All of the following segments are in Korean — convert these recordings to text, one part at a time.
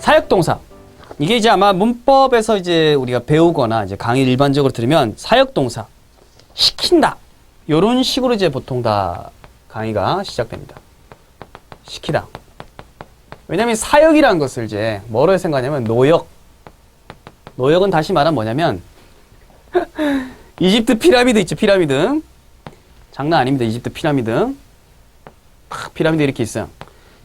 사역동사. 이게 이제 아마 문법에서 이제 우리가 배우거나 이제 강의 일반적으로 들으면 사역동사. 시킨다. 요런 식으로 이제 보통 다 강의가 시작됩니다. 시키다. 왜냐면 사역이라는 것을 이제 뭐로 생각하냐면 노역. 노역은 다시 말하면 뭐냐면 이집트 피라미드 있죠, 피라미드. 장난 아닙니다, 이집트 피라미드. 팍, 피라미드 이렇게 있어요.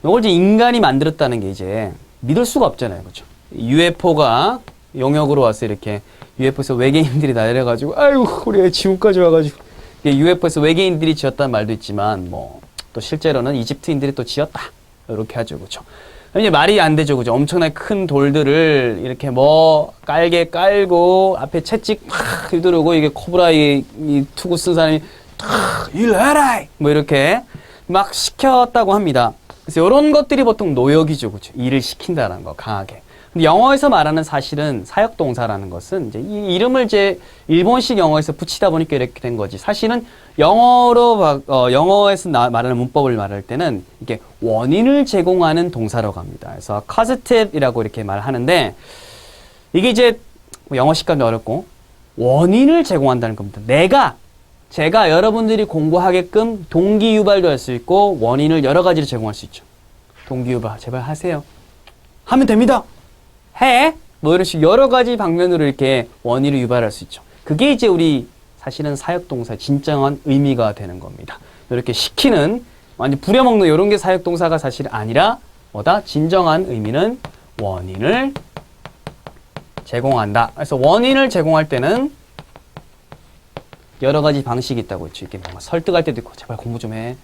이걸 이제 인간이 만들었다는 게 이제 믿을 수가 없잖아요. 그렇죠? UFO가 영역으로 와서 이렇게 UFO에서 외계인들이 날려가지고 아유 우리가 지금까지 와가지고 이게 UFO에서 외계인들이 지었다는 말도 있지만 뭐 또 실제로는 이집트인들이 또 지었다 이렇게 하죠. 그렇죠? 이제 말이 안 되죠. 그죠? 엄청나게 큰 돌들을 이렇게 뭐 깔게 깔고 앞에 채찍 팍 휘두르고 이게 코브라 이 이 투구 쓴 사람이 탁 일해라 뭐 이렇게 막 시켰다고 합니다. 그래서 이런 것들이 보통 노역이죠. 그죠? 일을 시킨다는 거 강하게. 근데 영어에서 말하는 사실은 사역 동사라는 것은 이제 이 이름을 이제 일본식 영어에서 붙이다 보니까 이렇게 된 거지. 사실은 영어로 막, 어, 영어에서 나, 말하는 문법을 말할 때는 이게 원인을 제공하는 동사라고 합니다. 그래서 causative,이라고 이렇게 말하는데 이게 이제 뭐 영어 식감도 어렵고 원인을 제공한다는 겁니다. 내가 제가 여러분들이 공부하게끔 동기 유발도 할 수 있고 원인을 여러 가지로 제공할 수 있죠. 동기 유발 제발 하세요. 하면 됩니다. 해. 뭐 이런 식 여러 가지 방면으로 이렇게 원인을 유발할 수 있죠. 그게 이제 우리 사실은 사역동사의 진정한 의미가 되는 겁니다. 이렇게 시키는 완전 부려먹는 이런 게 사역동사가 사실 아니라 뭐다? 진정한 의미는 원인을 제공한다. 그래서 원인을 제공할 때는 여러 가지 방식이 있다고 했죠. 이게 뭔가 설득할 때도 있고, 제발 공부 좀 해.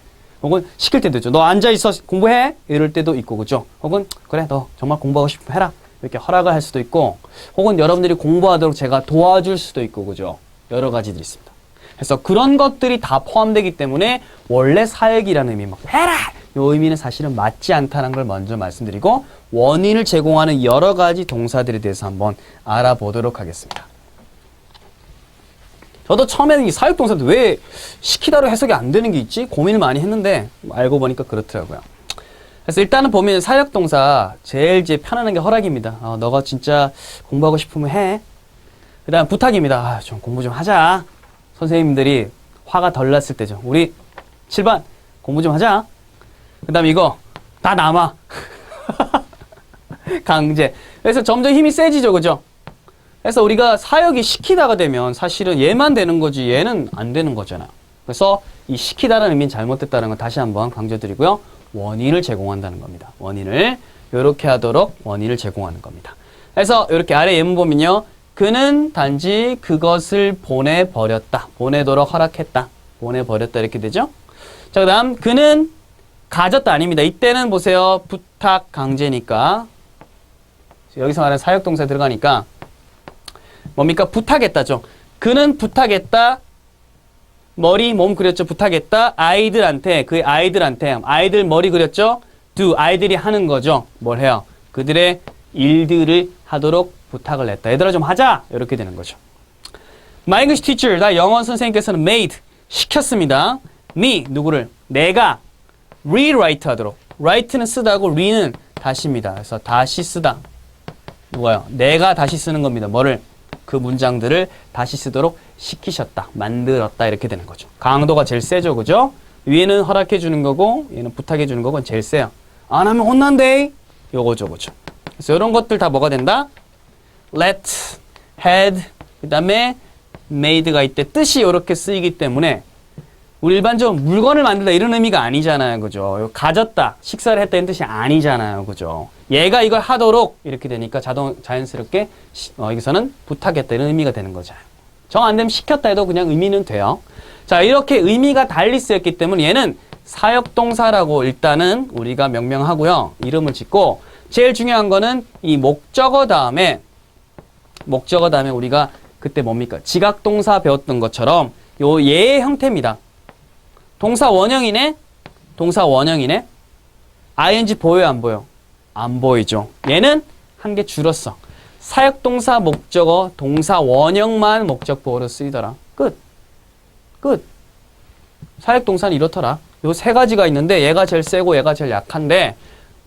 혹은 시킬 때도 있죠. 너 앉아 있어 공부해. 이럴 때도 있고, 그죠? 혹은 그래 너 정말 공부하고 싶으면 해라. 이렇게 허락을 할 수도 있고, 혹은 여러분들이 공부하도록 제가 도와줄 수도 있고, 그죠? 여러 가지들이 있습니다. 그래서 그런 것들이 다 포함되기 때문에 원래 사역이라는 의미, 막 해라! 이 의미는 사실은 맞지 않다는 걸 먼저 말씀드리고 원인을 제공하는 여러 가지 동사들에 대해서 한번 알아보도록 하겠습니다. 저도 처음에는 이 사역동사도 왜 시키다로 해석이 안 되는 게 있지? 고민을 많이 했는데 알고 보니까 그렇더라고요. 그래서 일단은 보면 사역동사 제일 이제 편안한 게 허락입니다. 어, 너가 진짜 공부하고 싶으면 해. 그 다음 부탁입니다. 아, 좀 공부 좀 하자. 선생님들이 화가 덜 났을 때죠. 우리 7반 공부 좀 하자. 그 다음 이거 다 남아. 강제. 그래서 점점 힘이 세지죠. 그죠? 그래서 우리가 사역이 시키다가 되면 사실은 얘만 되는 거지 얘는 안 되는 거잖아요. 그래서 이 시키다라는 의미는 잘못됐다는 거 다시 한번 강조드리고요. 원인을 제공한다는 겁니다. 원인을 이렇게 하도록 원인을 제공하는 겁니다. 그래서 이렇게 아래 예문 보면요. 그는 단지 그것을 보내버렸다. 보내도록 허락했다. 보내버렸다 이렇게 되죠. 자, 그 다음 그는 가졌다 아닙니다. 이때는 보세요. 부탁 강제니까 여기서 말하는 사역동사 들어가니까 뭡니까? 부탁했다죠. 그는 부탁했다. 머리, 몸 그렸죠. 부탁했다. 아이들한테, 그 아이들한테, 아이들 머리 그렸죠. do, 아이들이 하는 거죠. 뭘 해요? 그들의 일들을 하도록 부탁을 했다. 얘들아 좀 하자! 이렇게 되는 거죠. My English teacher, 나 영어 선생님께서는 made, 시켰습니다. me, 누구를? 내가 rewrite 하도록. write는 쓰다고 re는 다시입니다. 그래서 다시 쓰다. 누가요? 내가 다시 쓰는 겁니다. 뭐를? 그 문장들을 다시 쓰도록 시키셨다, 만들었다 이렇게 되는 거죠. 강도가 제일 세죠, 그죠? 위에는 허락해 주는 거고 얘는 부탁해 주는 거고 제일 세요. 안 하면 혼난대. 요거죠, 그죠? 그래서 이런 것들 다 뭐가 된다? let, had, 그 다음에 made가 이때 뜻이 이렇게 쓰이기 때문에 우리 일반적으로 물건을 만들다 이런 의미가 아니잖아요. 그죠? 가졌다, 식사를 했다 이런 뜻이 아니잖아요. 그죠? 얘가 이걸 하도록 이렇게 되니까 자동, 자연스럽게 시- 어, 여기서는 부탁했다 이런 의미가 되는 거죠. 정 안 되면 시켰다 해도 그냥 의미는 돼요. 자, 이렇게 의미가 달리 쓰였기 때문에 얘는 사역동사라고 일단은 우리가 명명하고요. 이름을 짓고 제일 중요한 거는 이 목적어 다음에 목적어 다음에 우리가 그때 뭡니까? 지각동사 배웠던 것처럼 요 예의 형태입니다. 동사 원형이네? 동사 원형이네? ing 보여 안 보여? 안 보이죠. 얘는 한 개 줄었어. 사역동사 목적어 동사 원형만 목적 보호로 쓰이더라. 끝. 끝. 사역동사는 이렇더라. 요 세 가지가 있는데 얘가 제일 세고 얘가 제일 약한데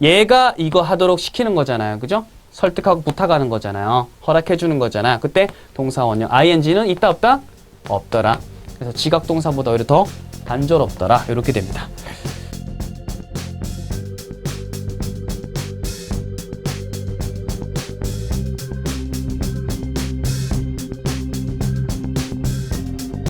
얘가 이거 하도록 시키는 거잖아요. 그죠? 설득하고 부탁하는 거잖아요. 허락해 주는 거잖아. 그때 동사 원형 ing는 있다 없다? 없더라. 그래서 지각 동사보다 오히려 더 단절 없더라 이렇게 됩니다.